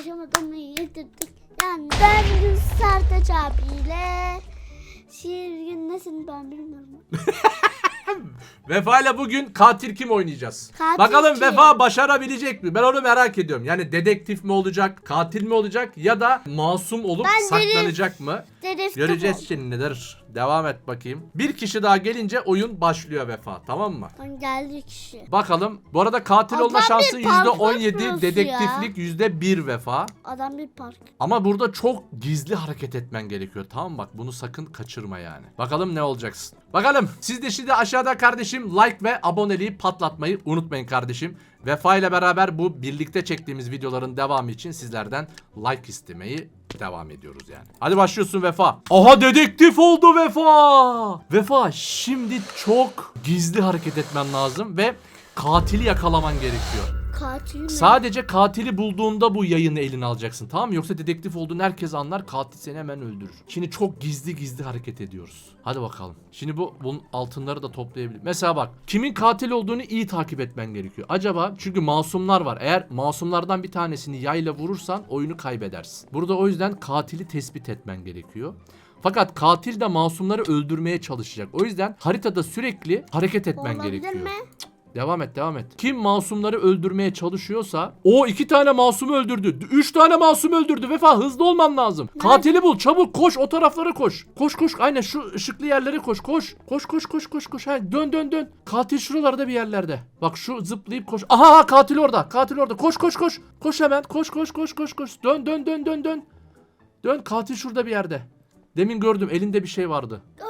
Aşamadan yedirdik. Yani ben bugün Sertaç abiyle şiir gün nesin ben bilmiyorum. Vefa ile bugün katil kim oynayacağız? Katil Bakalım kim? Vefa başarabilecek mi? Ben onu merak ediyorum. Yani dedektif mi olacak, katil mi olacak ya da masum olup Ben saklanacak mı? Dedektif Göreceğiz ol. şimdi nedir. Devam et bakayım. Bir kişi daha gelince oyun başlıyor Vefa tamam mı? Lan geldi kişi. Bakalım. Bu arada katil Adam olma bir şansı parkur %17, prosu dedektiflik %1 Vefa. Adam bir park. Ama burada çok gizli hareket etmen gerekiyor. Tamam mı? bak bunu sakın kaçırma yani. Bakalım ne olacaksın. Bakalım siz de şimdi aşağıda kardeşim like ve aboneliği patlatmayı unutmayın kardeşim. Vefa ile beraber bu birlikte çektiğimiz videoların devamı için sizlerden like istemeyi devam ediyoruz yani. Hadi başlıyorsun Vefa. Aha dedektif oldu Vefa. Vefa şimdi çok gizli hareket etmen lazım ve katili yakalaman gerekiyor. Katil mi? Sadece katili bulduğunda bu yayını eline alacaksın tamam mı? Yoksa dedektif olduğunu herkes anlar katil seni hemen öldürür. Şimdi çok gizli gizli hareket ediyoruz. Hadi bakalım. Şimdi bu bunun altınları da toplayabilir. Mesela bak kimin katil olduğunu iyi takip etmen gerekiyor. Acaba çünkü masumlar var. Eğer masumlardan bir tanesini yayla vurursan oyunu kaybedersin. Burada o yüzden katili tespit etmen gerekiyor. Fakat katil de masumları öldürmeye çalışacak. O yüzden haritada sürekli hareket etmen Olabilir gerekiyor. mi? Devam et devam et. Kim masumları öldürmeye çalışıyorsa o iki tane masumu öldürdü. Üç tane masum öldürdü. Vefa hızlı olman lazım. Katili bul çabuk koş o taraflara koş. Koş koş aynen şu ışıklı yerlere koş koş. Koş koş koş koş koş. Ha, dön dön dön. Katil şuralarda bir yerlerde. Bak şu zıplayıp koş. Aha katil orada. Katil orada. Koş koş koş. Koş hemen. Koş koş koş koş koş. Dön dön dön dön dön. Dön katil şurada bir yerde. Demin gördüm elinde bir şey vardı. Gördüm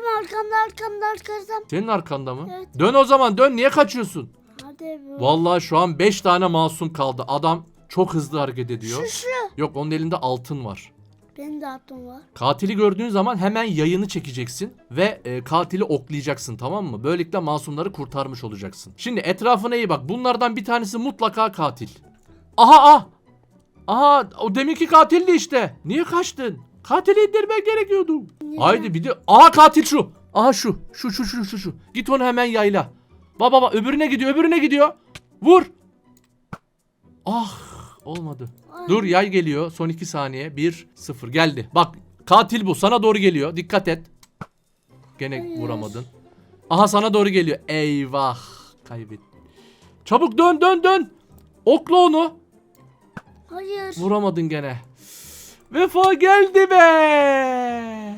gördüm arkamda arkamda arkamda. Senin arkanda mı? Evet. Dön o zaman dön. Niye kaçıyorsun? Hadi bu. Vallahi şu an 5 tane masum kaldı. Adam çok hızlı hareket ediyor. Şu şu. Yok onun elinde altın var. Benim de aklım var. Katili gördüğün zaman hemen yayını çekeceksin ve e, katili oklayacaksın tamam mı? Böylelikle masumları kurtarmış olacaksın. Şimdi etrafına iyi bak. Bunlardan bir tanesi mutlaka katil. Aha ah. Aha o deminki katildi işte. Niye kaçtın? Katili indirmen gerekiyordu. Haydi bir de. Aha katil şu. Aha şu. Şu şu şu şu şu. Git onu hemen yayla. Baba baba öbürüne gidiyor öbürüne gidiyor. Vur. Ah olmadı. Ay. Dur yay geliyor. Son 2 saniye. 1 0 geldi. Bak katil bu. Sana doğru geliyor. Dikkat et. Gene Hayır. vuramadın. Aha sana doğru geliyor. Eyvah. Kaybet. Çabuk dön dön dön. Okla onu. Hayır. Vuramadın gene. Vefa geldi be.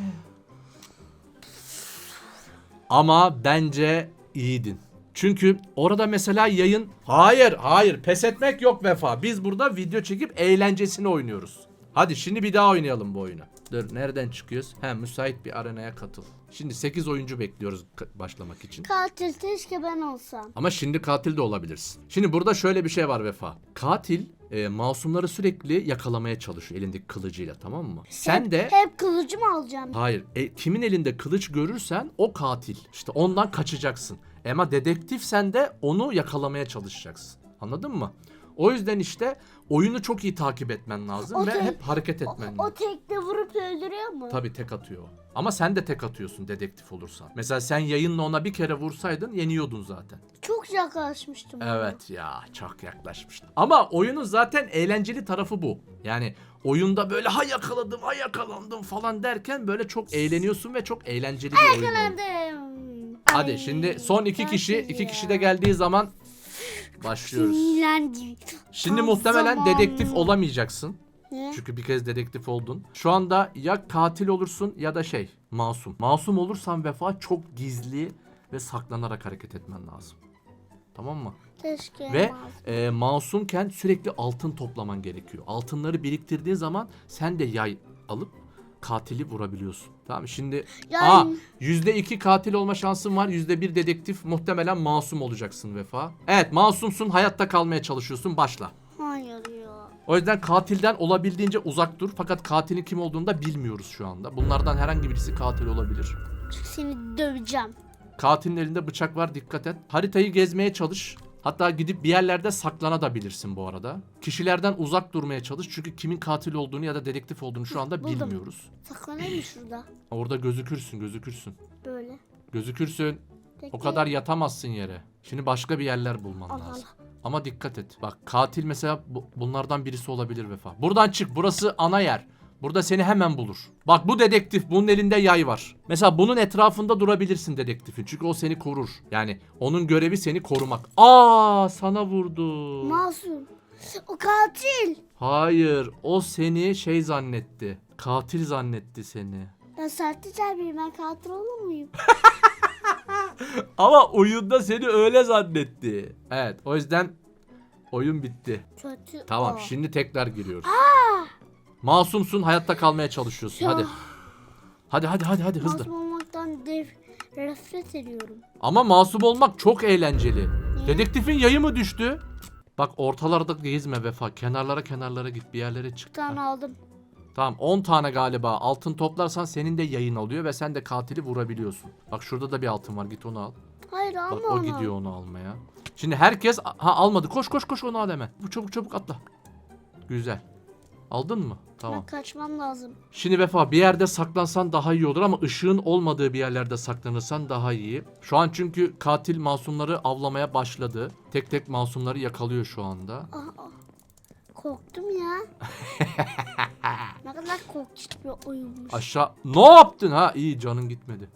Ama bence iyiydin. Çünkü orada mesela yayın... Hayır, hayır. Pes etmek yok Vefa. Biz burada video çekip eğlencesini oynuyoruz. Hadi şimdi bir daha oynayalım bu oyunu. Dur nereden çıkıyoruz? He müsait bir arenaya katıl. Şimdi 8 oyuncu bekliyoruz başlamak için. Katil keşke ben olsam. Ama şimdi katil de olabilirsin. Şimdi burada şöyle bir şey var Vefa. Katil e, masumları sürekli yakalamaya çalışıyor elindeki kılıcıyla tamam mı? Sen de Hep kılıcımı alacağım. hayır e, kimin elinde kılıç görürsen o katil. İşte ondan kaçacaksın. Ama dedektif sen de onu yakalamaya çalışacaksın. Anladın mı? O yüzden işte oyunu çok iyi takip etmen lazım O ve tek- hep hareket O, etmen o lazım. tekte vurup öldürüyor mu? Tabii tek atıyor. o. Ama sen de tek atıyorsun dedektif olursan. Mesela sen yayınla ona bir kere vursaydın yeniyordun zaten. Çok yaklaşmıştım. Evet ya çok yaklaşmıştın. Ama oyunun zaten eğlenceli tarafı bu. Yani oyunda böyle ha yakaladım ha yakalandım falan derken böyle çok eğleniyorsun ve çok eğlenceli bir oyun oldu. Yakalandım. Hadi şimdi son iki kişi iki kişi de geldiği zaman başlıyoruz. Sinirlendim. Şimdi Tam muhtemelen zamanı. dedektif olamayacaksın. Ne? Çünkü bir kez dedektif oldun. Şu anda ya katil olursun ya da şey masum. Masum olursan vefa çok gizli ve saklanarak hareket etmen lazım. Tamam mı? Keşke. Ve e, masumken sürekli altın toplaman gerekiyor. Altınları biriktirdiğin zaman sen de yay alıp katili vurabiliyorsun. Tamam şimdi Yani- aa yüzde iki katil olma şansın var. Yüzde bir dedektif muhtemelen masum olacaksın Vefa. Evet masumsun hayatta kalmaya çalışıyorsun başla. Hayır ya. O yüzden katilden olabildiğince uzak dur. Fakat katilin kim olduğunu da bilmiyoruz şu anda. Bunlardan herhangi birisi katil olabilir. Seni döveceğim. Katilin elinde bıçak var dikkat et. Haritayı gezmeye çalış. Hatta gidip bir yerlerde saklanabilirsin bu arada. Kişilerden uzak durmaya çalış. Çünkü kimin katil olduğunu ya da dedektif olduğunu şu anda Buldum. bilmiyoruz. Saklanayım mı şurada? Orada gözükürsün gözükürsün. Böyle. Gözükürsün. Bekle. O kadar yatamazsın yere. Şimdi başka bir yerler bulman Allah lazım. Allah. Ama dikkat et. Bak katil mesela bu- bunlardan birisi olabilir Vefa. Buradan çık. Burası ana yer. Burada seni hemen bulur. Bak bu dedektif. Bunun elinde yay var. Mesela bunun etrafında durabilirsin dedektifin. Çünkü o seni korur. Yani onun görevi seni korumak. Aa sana vurdu. Masum. O katil. Hayır. O seni şey zannetti. Katil zannetti seni. Ben sahteci abiyim. Ben katil olur muyum? Ama oyunda seni öyle zannetti. Evet. O yüzden oyun bitti. Kötü. Tamam o. şimdi tekrar giriyoruz. Masumsun hayatta kalmaya çalışıyorsun. Ya. Hadi. Hadi hadi hadi hadi hızlı. Masum olmaktan dev nefret ediyorum. Ama masum olmak çok eğlenceli. Niye? Dedektifin yayı mı düştü? Bak ortalarda gezme Vefa. Kenarlara kenarlara git bir yerlere çık. Bir tane aldım. Tamam 10 tane galiba altın toplarsan senin de yayın oluyor ve sen de katili vurabiliyorsun. Bak şurada da bir altın var git onu al. Hayır alma Bak o onu. gidiyor onu almaya. Şimdi herkes ha almadı. Koş koş koş onu al hemen. Bu çabuk çabuk atla. Güzel. Aldın mı? Tamam. Ben kaçmam lazım. Şimdi Vefa bir yerde saklansan daha iyi olur ama ışığın olmadığı bir yerlerde saklanırsan daha iyi. Şu an çünkü katil masumları avlamaya başladı. Tek tek masumları yakalıyor şu anda. Aa. Korktum ya. ne kadar korkunç bir oyunmuş. Aşağı ne yaptın ha? İyi canın gitmedi.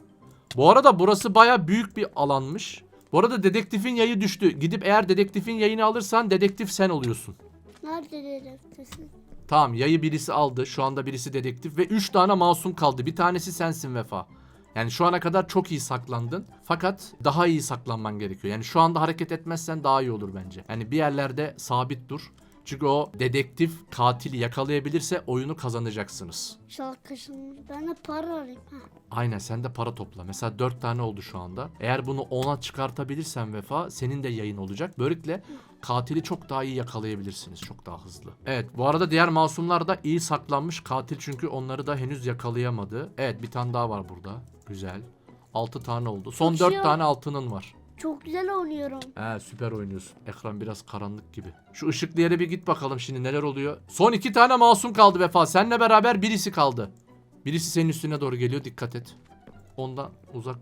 Bu arada burası baya büyük bir alanmış. Bu arada dedektifin yayı düştü. Gidip eğer dedektifin yayını alırsan dedektif sen oluyorsun. Nerede dedektifsin? Tamam yayı birisi aldı. Şu anda birisi dedektif ve 3 tane masum kaldı. Bir tanesi sensin Vefa. Yani şu ana kadar çok iyi saklandın. Fakat daha iyi saklanman gerekiyor. Yani şu anda hareket etmezsen daha iyi olur bence. Yani bir yerlerde sabit dur. Çünkü o dedektif katili yakalayabilirse oyunu kazanacaksınız. Kaşınır. Ben de para arayayım. Heh. Aynen sen de para topla. Mesela 4 tane oldu şu anda. Eğer bunu 10'a çıkartabilirsen Vefa senin de yayın olacak. Böylelikle katili çok daha iyi yakalayabilirsiniz. Çok daha hızlı. Evet bu arada diğer masumlar da iyi saklanmış. Katil çünkü onları da henüz yakalayamadı. Evet bir tane daha var burada. Güzel. 6 tane oldu. Son Uçuyor. 4 tane altının var. Çok güzel oynuyorum. He süper oynuyorsun. Ekran biraz karanlık gibi. Şu ışıklı yere bir git bakalım şimdi neler oluyor. Son iki tane masum kaldı Vefa. Seninle beraber birisi kaldı. Birisi senin üstüne doğru geliyor dikkat et. Ondan uzak.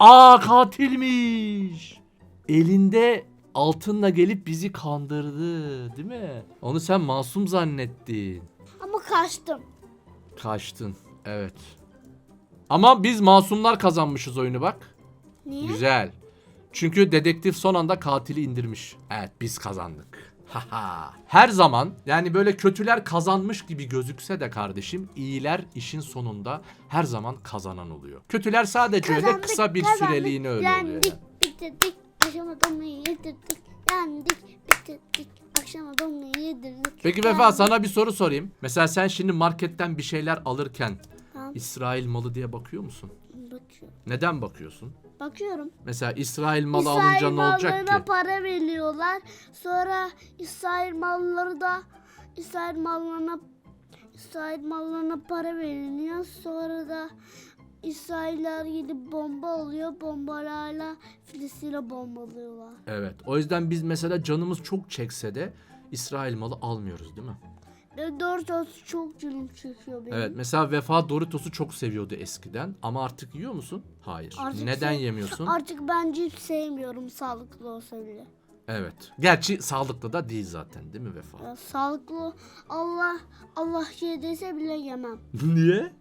Aa katilmiş. Elinde altınla gelip bizi kandırdı değil mi? Onu sen masum zannettin. Ama kaçtım. Kaçtın. Evet. Ama biz masumlar kazanmışız oyunu bak. Niye? Güzel. Çünkü dedektif son anda katili indirmiş. Evet biz kazandık. Haha. Her zaman yani böyle kötüler kazanmış gibi gözükse de kardeşim iyiler işin sonunda her zaman kazanan oluyor. Kötüler sadece öyle Kazandık, kısa bir kazandık, süreliğine öyle oluyor. Yendik, yani. bitirdik. Akşama donmayı yedirdik. Yendik, bitirdik. Akşama donmayı yedirdik. Peki Vefa Yendik. sana bir soru sorayım. Mesela sen şimdi marketten bir şeyler alırken Tamam, İsrail malı diye bakıyor musun? bakıyorum. Neden bakıyorsun? Bakıyorum. Mesela İsrail malı İsrail alınca ne olacak ki? para veriyorlar. Sonra İsrail malları da İsrail mallarına İsrail mallarına para veriliyor. Sonra da İsrailler gidip bomba alıyor. Bombalarla Filistin'e bombalıyorlar. Evet. O yüzden biz mesela canımız çok çekse de İsrail malı almıyoruz değil mi? Olsun çok canım çekiyor benim. Evet mesela Vefa Doritos'u çok seviyordu eskiden ama artık yiyor musun? Hayır. Artık Neden sev- yemiyorsun? Artık ben cips sevmiyorum sağlıklı olsa bile. evet. Gerçi sağlıklı da değil zaten değil mi Vefa? Ya, sağlıklı Allah Allah ye dese bile yemem. Niye?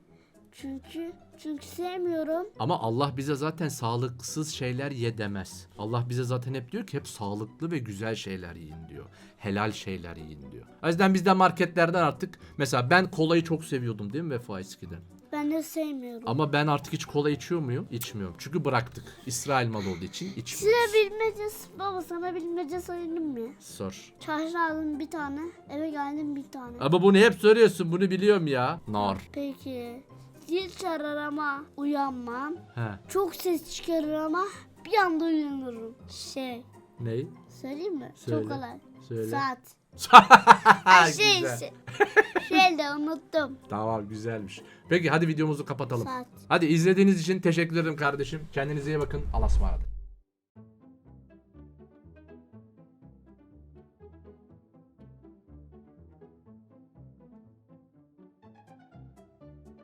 Çünkü çünkü sevmiyorum. Ama Allah bize zaten sağlıksız şeyler ye demez. Allah bize zaten hep diyor ki hep sağlıklı ve güzel şeyler yiyin diyor. Helal şeyler yiyin diyor. O yüzden biz de marketlerden artık mesela ben kolayı çok seviyordum değil mi Vefa eskiden? Ben de sevmiyorum. Ama ben artık hiç kola içiyor muyum? İçmiyorum. Çünkü bıraktık. İsrail malı olduğu için içmiyoruz. Size bilmece baba sana bilmece söyleyeyim mi? Sor. Çarşı aldım bir tane, eve geldim bir tane. Ama bunu hep soruyorsun. Bunu biliyorum ya. Nar. Peki. Zil çalar ama uyanmam. He. Çok ses çıkarır ama bir anda uyanırım. Şey, Ney? söyleyeyim mi? Söyle. Çok kolay. Söyle. Saat. Şey, güzel. şey. Şey de unuttum. Tamam güzelmiş. Peki hadi videomuzu kapatalım. Saat. Hadi izlediğiniz için teşekkür ederim kardeşim. Kendinize iyi bakın. Allah'a ısmarladık.